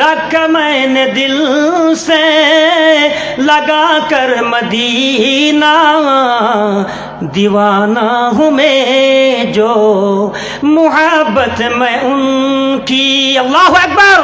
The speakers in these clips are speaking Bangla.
رکھ میں نے دل سے لگا کر مدینہ۔ دیوانہ ہوں میں جو محبت میں ان کی۔ اللہ اکبر!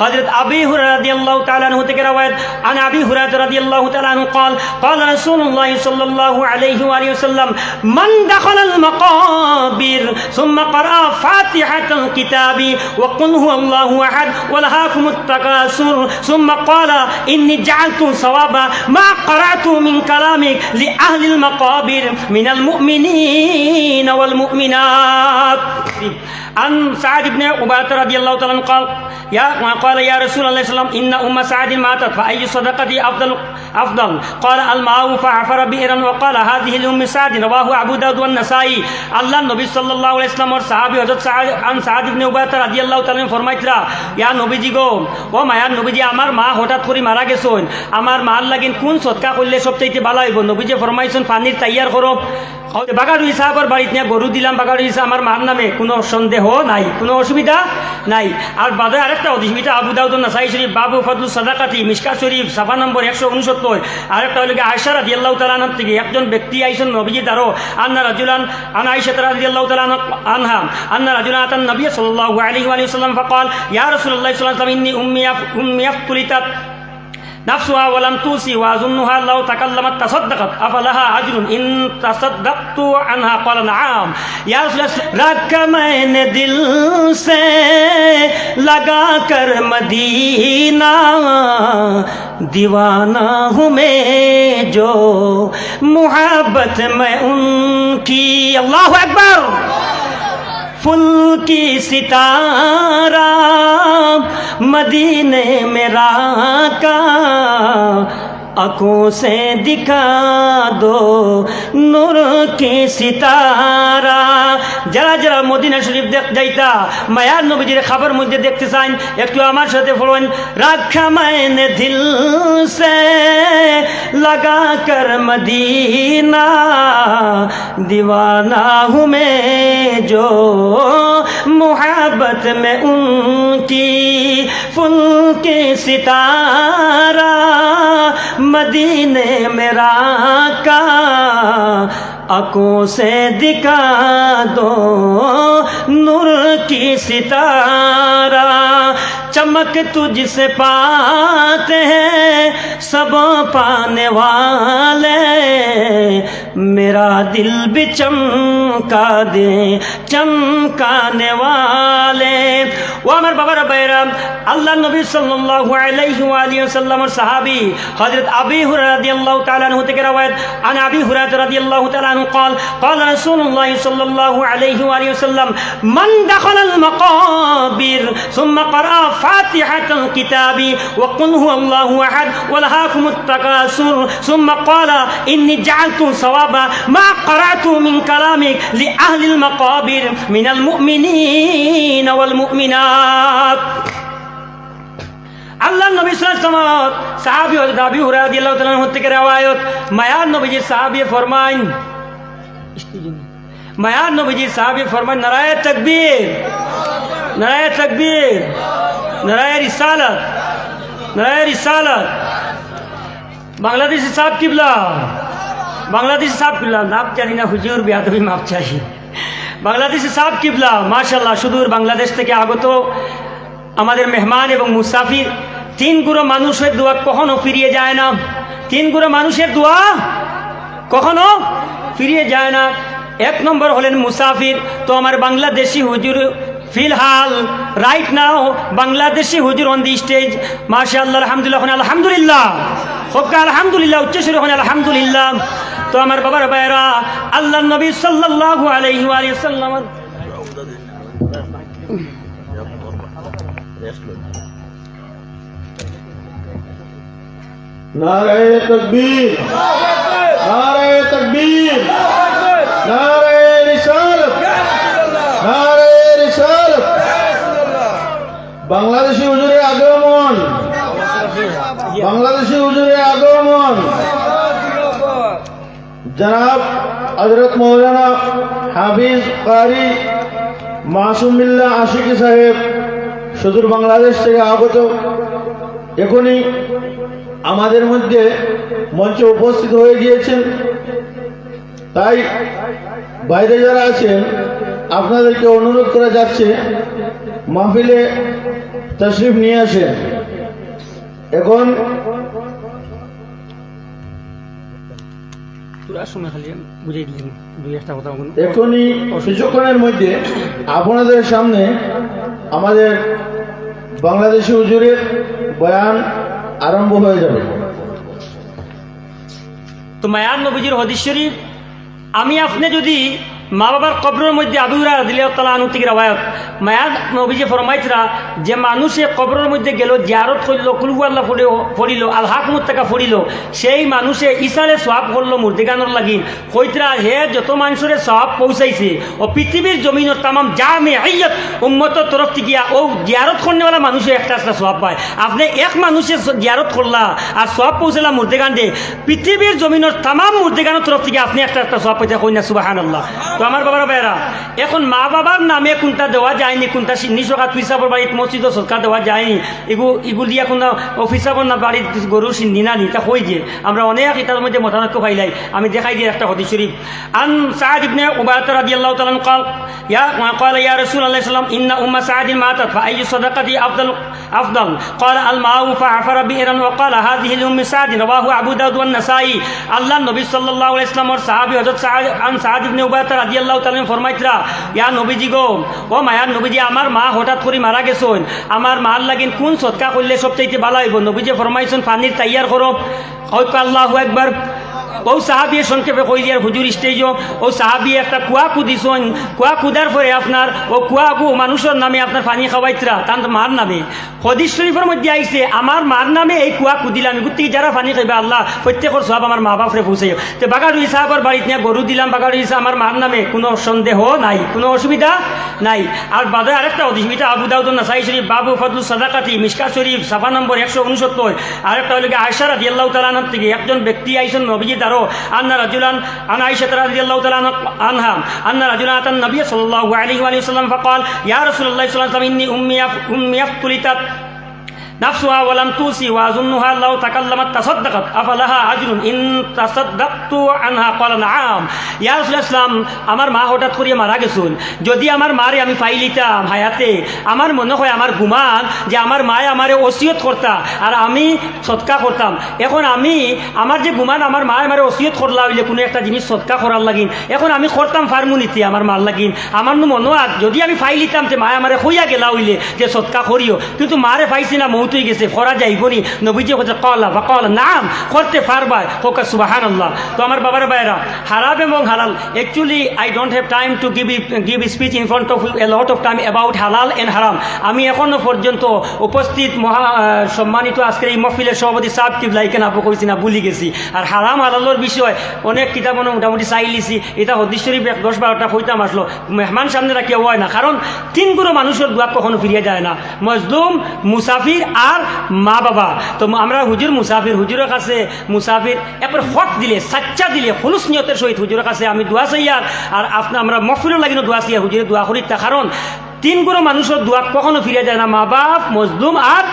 هريرة رضي الله تعالى عنه تكي رواية عن أبي هريرة رضي الله تعالى عنه قال قال رسول الله صلى الله عليه وآله وسلم من دخل المقابر ثم قرأ فاتحة الكتاب وقل هو الله أحد ولهاكم التكاثر ثم قال إني جعلت ثوابا ما قرأت من كلامك لأهل المقابر من المؤمنين والمؤمنات. عن سعد بن عبادة رضي الله تعالى عنه قال يا قال يا رسول الله صلى الله عليه وسلم إن أم سعد ماتت فأي صدقة أفضل أفضل؟ قال الماء فعفر بئرا وقال هذه لأم سعد, رواه أبو داود والنسائي. قال النبي صلى الله عليه وسلم আল্লাহ নবী সাল্লাহ ইসলাম ওর সাহাবি হজরত আন সাহাদ ইবনে উবায়তা রাজি আল্লাহ তালিম ফরমাইতরা, ইয়া নবীজি গো, ও মায়ার নবীজি, আমার ما হঠাৎ করে মারা গেছেন। আমার মার লাগিন কোন সৎকা করলে সবচাইতে ভালো হইব? নবীজি ফরমাইছেন, পানির তাইয়ার করব বাগারু সাহাবর বাড়িতে নিয়ে গরু দিলাম বাগারু ইসা আমার মার নামে কোনো সন্দেহ নাই, কোনো অসুবিধা নাই। আর বাদে আরেকটা অসুবিধা আবু দাউদ নাসাই শরীফ, বাবু ফদুল সাদাকাতি মিসকা শরীফ, সাফা নম্বর একশো উনসত্তর। আরেকটা হলো আয়সা রাজি আল্লাহ তালান থেকে একজন ব্যক্তি আইসন নবীজি দারো, আন্না রাজুলান, আন আয়সা রাজি আল্লাহ তালান আনহা, আন্না রাজুলান আতান নবী সাল্লাহ আলী আলী সাল্লাম ফকাল, ইয়া রসুল্লাহ সাল্লাম ইন্নি উম্মিয়া উম্মিয়া উম্মি উম্মি আফতুলিতাত। نفسها ولم توصي وأظنها لو تكلمت تصدقت. أفلها اجر إن تصدقت عنها؟ قال نعم. يا رسول رکھا میں نے دل سے لگا کر مدینہ دیوانہ ہوں میں جو محبت میں ان کی. اللہ اکبر! فل کی ستارہ مدینے میں کا आंखों से दिखा दो नूर की सितारा যারা যারা মদিনা শরীফ দেখ যাইতা মায়ার নবীজির খাবার মধ্যে দেখতে চান একটু আমার সাথে পড়ুন রাখা মায়নে দিল সে লাগা কর মদিনা दीवाना हूँ मैं जो मोहब्बत में مدینے میرا کا اکوں سے دکھا دو نور کی ستارہ چمک تجھ سے پاتے ہیں سبوں پانے والے۔ میرا دل بھی چمکا دیں چمکانے والے۔ وہ امر بابر بیرم اللہ نبی صلی اللہ علیہ وآلہ وسلم اور صحابی، حضرت ابی حریر رضی اللہ تعالیٰ عنہ تک روایت۔ عن ابی حریر رضی اللہ تعالیٰ عنہ قال قال رسول اللہ صلی اللہ علیہ وآلہ وسلم، من دخل المقابر ثم قرآ فاتحة الكتاب وقل هو الله أحد ولهاكم التكاثر ثم قال إني جعلت ثوابا ما قرأت من كلامك لأهل المقابر من المؤمنين والمؤمنات আল্লাহ নবী সাল্লাল্লাহু সাহাবী হযরত আবি হুরায়রা রাদিয়াল্লাহু তাআলা থেকে রওয়ায়াত মায়ার নবীজি সাহাবী ফরমান মায়ার নবীজি সাহাবী ফরমান নারায়ে তাকবীর নারায়ে তাকবীর নারায়ে রিসালাত নারায়ে রিসালাত। বাংলাদেশি সাহেব কিবলা, বাংলাদেশি সাহেব কিবলা, নাম জানি না, হুজুর বিয়াদবি, মাপ চাই বাংলাদেশি সাহেব কিবলা মাশাল্লাহ সুদূর বাংলাদেশ থেকে আগত আমাদের মেহমান এবং মুসাফির, তিন গুঁড়ো মানুষের দোয়া কখনো ফিরিয়ে যায় না। তিন গুঁড়ো মানুষের দোয়া কখনো ফিরিয়ে যায় না। এক নম্বর হলেন মুসাফির, তো আমার বাংলাদেশি হুজুর ফিলহাল রাইট নাও বাংলাদেশি হুজুর অন দি স্টেজ মাশা আল্লাহ আলহামদুলিল্লাহ আলহামদুলিল্লাহ। সবকা আলহামদুলিল্লাহ, উচ্চস্বরে হন, আলহামদুলিল্লাহ। তো আমার বাবার, ভাইয়েরা, আল্লাহ নবী সাল্লাল্লাহু আলাইহি ওয়া সাল্লাম নারায় তকবীর। নারায় তকবীর। নারায় বাংলাদেশি হুজুরের আগমন। বাংলাদেশি হুজুরের আগমন। জনাব হজরত মৌলানা হাফিজ কারি মাসুম বিল্লাহ আশিকি সাহেব, সুদূর বাংলাদেশ থেকে আগত। এখনই আমাদের মধ্যে মঞ্চে উপস্থিত হয়ে গিয়েছেন। তাই বাইরে যারা আছেন আপনাদেরকে অনুরোধ করা যাচ্ছে মাহফিলে তশরিফ নিয়ে আসেন। এখন এখনই কিছুক্ষণের মধ্যে আপনাদের সামনে আমাদের বাংলাদেশি হুজুরের বয়ান আরম্ভ হয়ে যাবে। তো মায়ার নবীজির হদিস শরীফ আমি আপনি যদি মা বাবার কবরের মধ্যে আবুরা দিল্লাহ আনু থেকে রাবায়ত মায়ার নবীজি ফরমাইতরা যে মানুষে কবরের মধ্যে গেল, জিয়ারত করিল কুলবু আল্লাহ ফড়িল ফড়িল আল্লাহ মুত্তাকা ফড়িল সেই মানুষে ইসারে সব করল মূর্তিগানোর লাগি কইতরা, হে যত মানুষের সব পৌঁছাইছে ও পৃথিবীর জমিনের তামাম জামে আইয়ত উম্মতর তরফ থেকে ও জিয়ারত করনেওয়ালা মানুষে একটা একটা সব পায়। আপনি এক মানুষে জিয়ারত করলা আর সব পৌঁছালা মূর্তিগান দে পৃথিবীর জমিনের তামাম মূর্তিগানের তরফ থেকে আপনি একটা একটা সব পাইতে কইনা সুবাহান আল্লাহ তো আমার বাবার ভাইরা এখন মা বাবার নামে কোনটা দেওয়া যায়নি কোনটা নিশকা পিসাবর বাড়িত মসজিদ সরকার দেওয়া যায়নি এগু এগুলো দিয়া কোনো অফিসাবর না বাড়ির গরু সিন্ধি না নি তা হই যে আমরা অনেক এটার মধ্যে মতানৈক্য পাইলাই আমি দেখাই দিয়ে একটা হদি শরীফ আন সাদ ইবনে উবায়ত রাদিয়াল্লাহু তাআলা قال يا قال يا رسول الله صلى الله عليه وسلم ان ام سعد ماتت فاي صدقه افضل افضل قال الماء فعفر بئرا وقال هذه لام سعد رواه ابو داود والنسائي আল্লাহ নবী সাল্লাল্লাহু আলাইহি ওয়াসাল্লামর সাহাবী হযরত সাদ আন সাদ ইবনে উবায়ত রাদিয়াল্লাহু তাআলা ফরমাইতরা, ইয়া নবীজি গো, ও মায়ার নবীজি, আমার মা হঠাৎ করে মারা গেছেন। আমার মার লাগিন কোন সৎকা করলে সবচাইতে ভালো হইব? নবীজি ফরমাইছেন, পানির তাইয়ার করো। হয়তো আল্লাহ একবার ও সাহাবিয়ে সংক্ষেপে কই দিয়ার হুজুর স্টেজ ও সাহাবি একটা কুয়া কুদিছন কুয়া কুদার পরে আপনার, ও কুয়া কু মানুষের নামে আপনার পানি খাওয়াইতরা তার মার নামে। হদিস শরীফের মধ্যে আইছে, আমার মার নামে এই কুয়া কুদিলাম গুত্তি যারা পানি খাইবে, আল্লাহ প্রত্যেকের সব আমার মা বাপরে পৌঁছে তো বাগাড়ুই সাহাবার বাড়িতে নিয়ে গরু দিলাম বাগাড়ুই সাহেব আমার মার নামে। কোনো সন্দেহ নাই, কোনো অসুবিধা নাই। আর বাদে আরেকটা এটা আবু দাউদ নাসাই শরীফ, বাবু ফজলুল সাদাকাতি মিসকা শরীফ, সাফা নম্বর একশো উনসত্তর। আরেকটা হলো কি আয়সা রাজি আল্লাহ তালানার থেকে একজন ব্যক্তি আইসন নবীজি দ্বারো আন্না রাজুলান আন আইসা রাজি আল্লাহ তালান আনহা আন্না রাজুলান আতান নবী সাল্লাল্লাহু আলাইহি ওয়া সাল্লাম ফাকাল ইয়া রাসূলুল্লাহ সাল্লাল্লাহু আলাইহি ওয়া সাল্লাম ইন্নী উম্মি উম্মি আফতুলিতাত نفسها ولم توصي واظنها لو تكلمت تصدقت افلها اجر ان تصدقت عنها قال نعم ইয়া রাসূল ইসলাম আমার মা হঠাৎ করে মারা গেছুন যদি আমার মারে আমি পাইলিতাম হায়াতে আমার মনে হয় আমার গুমান যে আমার মায়ে আমারে ওসিয়ত করতা আর আমি সৎকা করতাম এখন আমি আমার যে গুমান আমার মা আমারে ওসিয়ত করলা হইলে কোনো একটা জিনিস সৎকা করার লাগিন এখন আমি করতাম ফার্মুনিতে আমার মার লাগিন আমার নু মনে হয় যদি আমি পাইলিতাম যে মায়ে আমারে হইয়া গেলা হইলে যে সৎকা করিও কিন্তু মারে পাইছি না মৌত গেছে করা যাইবনি। নবীজি কথা কলা বা কলা, নাম, করতে পারবা? হোক সুবাহান আল্লাহ তো আমার বাবার ভাইরা হারাম এবং হালাল actually I don't have time to give give speech in front of a lot of time about হালাল এন্ড হারাম আমি এখনও পর্যন্ত উপস্থিত মহা সম্মানিত আজকের এই মহফিলের সভাপতি সাহেব কিবলা এখানে আপু কইছি না, ভুলি গেছি। আর হারাম, হালালোর বিষয়, অনেক কিতাব মোটামুটি চাই লিছি। এটা হদিস দশ বারোটা হইতাম আসলো। মেহমান সামনে রাখিয়া হয় না। কারণ তিনগুলো মানুষের দোয়া কখনো ফিরিয়ে যায় না। মজলুম, মুসাফির আর মা বাবা তো আমরা হুজুর মুসাফির, হুজুরের কাছে মুসাফির একবার হক দিলে, সাচ্চা দিলে, হলুস নিয়তের সহিত হুজুরের কাছে আমি দোয়া চাইয়ার আর আপনার আমরা মফিরের লাগিনো দোয়া চাইয়া হুজুরে দোয়া করি। তা কারণ তিনগুলো মানুষের দোয়া কখনো ফিরে যায় না মা বাপ মজলুম আর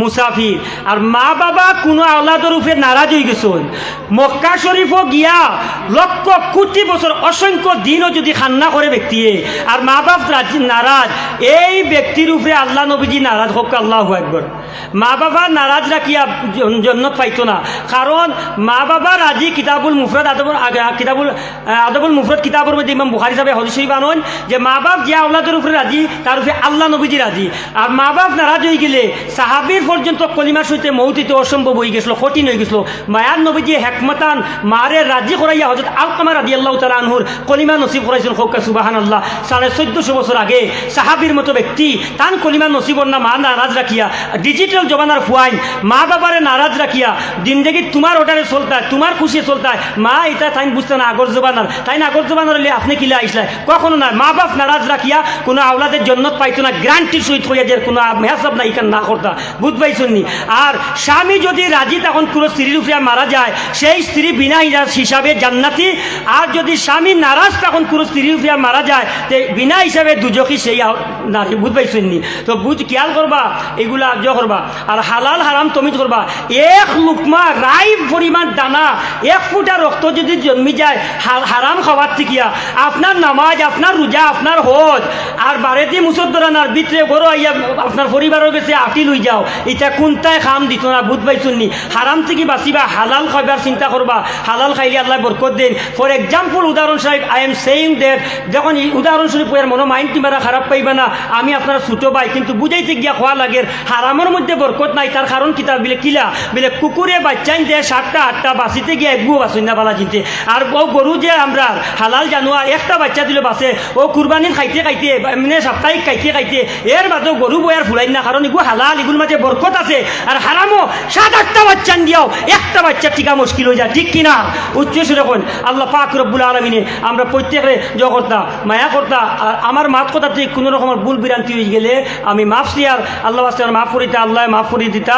মুসাফির। আর মা বাবা কোনো আওলাদের উপরে নারাজ হয়ে গেছেন। মক্কা শরীফও গিয়া লক্ষ কোটি বছর অসংখ্য দিনও যদি খান্না করে ব্যক্তিয়ে, আর মা বাপ রাজি নারাজ, এই ব্যক্তির উপরে আল্লাহ নবীজি নারাজ হোক, আল্লাহ একবার মা বাবা নারাজ রাখিয়া জন- জন্নত পাইতো না। কারণ মা বাবা রাজি কিতাবুল মুফরত আদবুল কিতাবুল আদবুল মুফরত কিতাবের মধ্যে ইমাম বুখারি সাহেব হদিসই বানন যে মা বাপ যে আওলাদের উপরে রাজি তার উপরে আল্লাহ নবীজি রাজি আর মা বাপ নারাজ হয়ে গেলে সাহাবির পর্যন্ত কলিমার সহিতে মৌতিতে অসম্ভব হয়ে গেছিল, কঠিন হয়ে গেছিল। মায়ার নবীজি হেকমতান মারে রাজি করাইয়া হজরত আলকামা রাজি আল্লাহ তালা আনহুর কলিমা নসিব করাইছেন খোকা সুবাহান আল্লাহ সাড়ে চোদ্দশো বছর আগে সাহাবির মতো ব্যক্তি তান কলিমা নসিবর না মা নারাজ রাখিয়া ডিজিটাল জমানার ফুয়াইন, মা বাবারে নারাজ রাখিয়া, জিন্দগি তোমার অর্ডারে চলতায়, তোমার খুশি চলতায়, মা এটা তাই বুঝতে না, আগর জবানার। তাই না আগর জবানার হলে আপনি কিলা আইসলাই? কখনো না, মা বাপ নারাজ রাখিয়া কোনো আওলাদের জন্নত পাইতো না গ্রান্টির সহিত হইয়া যে কোনো মেহাসাব না ইকান না করতা। বুঝ পাইছনি? আর স্বামী যদি রাজি তখন পুরো স্ত্রীর উপরে মারা যায়, সেই স্ত্রী বিনা হিসাব- হিসাবে জান্নাতি। আর যদি স্বামী নারাজ তখন পুরো স্ত্রীর উপরে মারা যায়, তে বিনা হিসাবে দুজকি সেই নারী, বুঝ পাইছনি? তো বুঝ, খেয়াল করবা, এগুলা আর্য করবা আর হালাল হারাম তমিত করবা। এক লুকমা রাই পরিমাণ দানা, এক ফুটা রক্ত যদি জন্মি যায় হারাম খাওয়ার থিকিয়া। আপনার নামাজ, আপনার রোজা, আপনার হজ, আর বারেতে মুসদ্দরানার ভিতরে বড় আইয়া আপনার পরিবারের কাছে আটি লই যাও। এটা কোনটায় খাম দিত না, বুধ পাইছুননি হারাম থেকে বাঁচিবা, হালাল খাইবার চিন্তা করবা। হালাল খাইলে আল্লাহ বরকত দিন। ফর এক্সাম্পল উদাহরণস্বরূপ আই এম সেইং দ্যাট যখন উদাহরণস্বরূপ এর মনে মাইন্ড তিমারা খারাপ পাইবা না। আমি আপনার ছোটো ভাই, কিন্তু বুঝাইতে গিয়া খোয়া লাগে হারামের মধ্যে বরকত নাই, তার কারণ কিতা বিলে কিলা? বিলে কুকুরে বাচ্চাইন দেয় সাতটা, আটটা বাঁচিতে গিয়ে একগু বাঁচুন না বালা চিনতে আর ও গরু যে আমরা হালাল জানোয়ার একটা বাচ্চা দিলে বাঁচে ও কুরবানির খাইতে খাইতে মানে সাপ্তাহিক খাইতে খাইতে এর বাদেও গরু বয়ার ফুলাই না কারণ এগুলো হালাল এগুলোর মাঝে বরকত আছে। আর হারামও সাত, আটটা বাচ্চা দিয়াও, একটা বাচ্চা টিকা মুশকিল হয়ে যায়, ঠিক কিনা উচ্চ সুরখন আল্লাহ পাক রব্বুল আলমিনে আমরা প্রত্যেকে জ করতা মায়া করতা আর আমার মাত কথা কোনো রকমের ভুল বিরান্তি হয়ে গেলে আমি মাফ আর আল্লাহ মাফ করিতা আল্লাহ মাফ করি দিতা।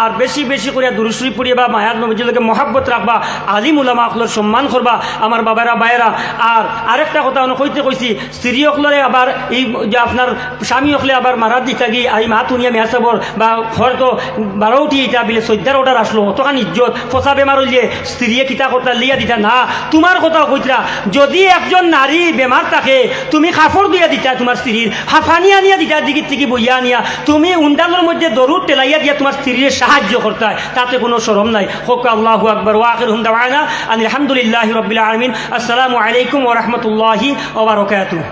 আর বেশি বেশি করে দুরুশ্রী পড়িয়ে বা মায়ার নবীজিলকে মহাব্বত রাখবা, আলিম উলামা অকলের সম্মান করবা আমার বাবারা বায়েরা আর আরেকটা কথা অনেক কইতে কইছি, স্ত্রী অকলরে আবার এই যে আপনার স্বামী অকলে আবার মারাত দিতা গিয়ে এই মা তুনিয়া মেয়াসাবর বা হয়তো বারো উঠি এটা বিলে চৈদ্যার অর্ডার আসলো, অতখান ইজ্জত ফসা বেমার হইলে স্ত্রীয়ে কিতা করতা লিয়া দিতা না। তোমার কথাও কইতরা যদি একজন নারী বেমার থাকে, তুমি কাপড় দিয়া দিতা তোমার স্ত্রীর হাফানি আনিয়া দিতা দিকে থেকে বইয়া আনিয়া তুমি উন্ডালের মধ্যে দরুদ তেলাইয়া দিয়া তোমার স্ত্রীর সাহায্য করতে হয়। তাতে কোনো সরম নাই। হোক আল্লাহ আকবর ওয়াকির হুন্দাওয়ানা আলহামদুলিল্লাহ রবিল আলমিন। আসসালামু আলাইকুম ওরহমতুল্লাহি ওবরকাতুহ